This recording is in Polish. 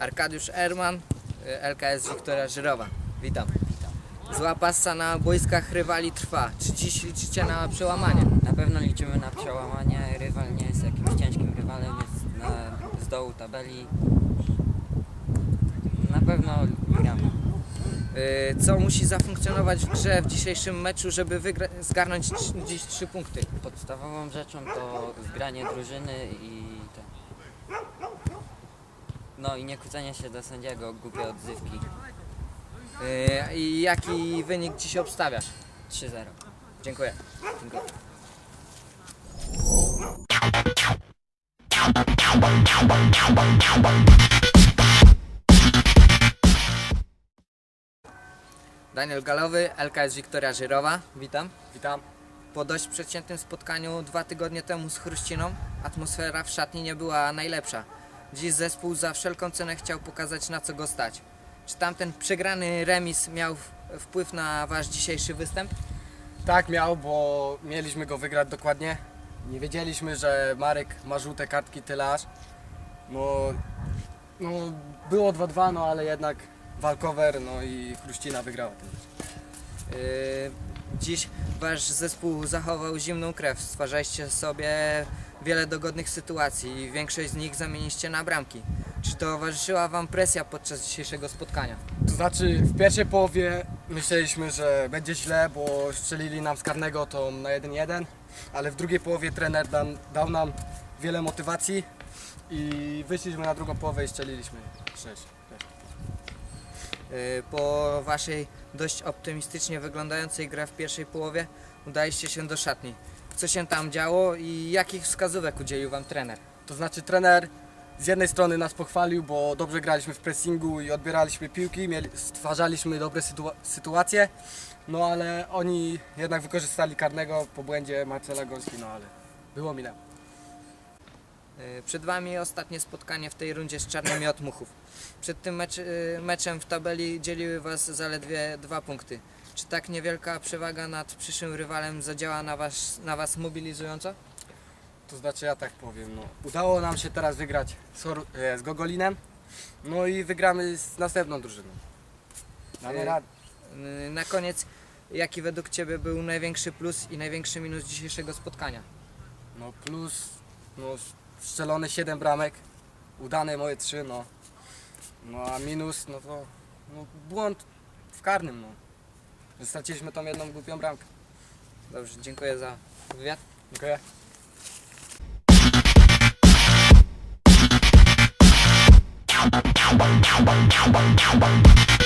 Arkadiusz Erman, y, LKS Wiktoria Żyrowa. Witam. Zła passa na boiskach rywali trwa. Czy dziś liczycie na przełamanie? Na pewno liczymy na przełamanie. Rywal nie jest jakimś ciężkim rywalem, jest na, z dołu tabeli. Na pewno gramy. Y, Co musi zafunkcjonować w grze w dzisiejszym meczu, żeby zgarnąć dzi- dziś trzy punkty? Podstawową rzeczą to zgranie drużyny i te. No i nie kłócenie się do sędziego, głupie odzywki. Y, I jaki wynik dziś obstawiasz? 3-0. Dziękuję. Dziękuję. Daniel Galowy, LKS Wiktoria Żyrowa. Witam. Witam. Po dość przeciętnym spotkaniu dwa tygodnie temu z Chruściną atmosfera w szatni nie była najlepsza. Dziś zespół za wszelką cenę chciał pokazać na co go stać. Czy tamten przegrany remis miał wpływ na wasz dzisiejszy występ? Tak miał, bo mieliśmy go wygrać dokładnie. Nie wiedzieliśmy, że Marek ma żółte kartki tyle aż. No, no było 2-2, no ale jednak walkover, no i Chruścina wygrała ten mecz. Yy, Dziś wasz zespół zachował zimną krew. Stwarzaliście sobie wiele dogodnych sytuacji i większość z nich zamieniliście na bramki. Czy towarzyszyła wam presja podczas dzisiejszego spotkania? To znaczy w pierwszej połowie myśleliśmy, że będzie źle, bo strzelili nam z karnego to na 1-1, ale w drugiej połowie trener dam, dał nam wiele motywacji i wyszliśmy na drugą połowę i strzeliliśmy 6. Yy, Po waszej dość optymistycznie wyglądającej grze w pierwszej połowie udaliście się do szatni. Co się tam działo i jakich wskazówek udzielił wam trener? To znaczy trener z jednej strony nas pochwalił, bo dobrze graliśmy w pressingu i odbieraliśmy piłki, mieli, stwarzaliśmy dobre sytua- sytuacje, no ale oni jednak wykorzystali karnego po błędzie Marcela Gąski, no ale było minęło. Yy, Przed Wami ostatnie spotkanie w tej rundzie z Czarnymi od Muchów. Przed tym mecz, yy, meczem w tabeli dzieliły Was zaledwie dwa punkty. Czy tak niewielka przewaga nad przyszłym rywalem zadziała na Was, na was mobilizująco? To znaczy ja tak powiem, no udało nam się teraz wygrać z, e, z Gogolinem, no i wygramy z następną drużyną. Damy radę. Yy, Na koniec, jaki według Ciebie był największy plus i największy minus dzisiejszego spotkania? No plus, no strzelone 7 bramek, udane moje 3, no. No a minus, no to no, błąd w karnym, no. Że Straciliśmy tą jedną głupią bramkę. Dobrze, dziękuję za wywiad. Dziękuję. Wow.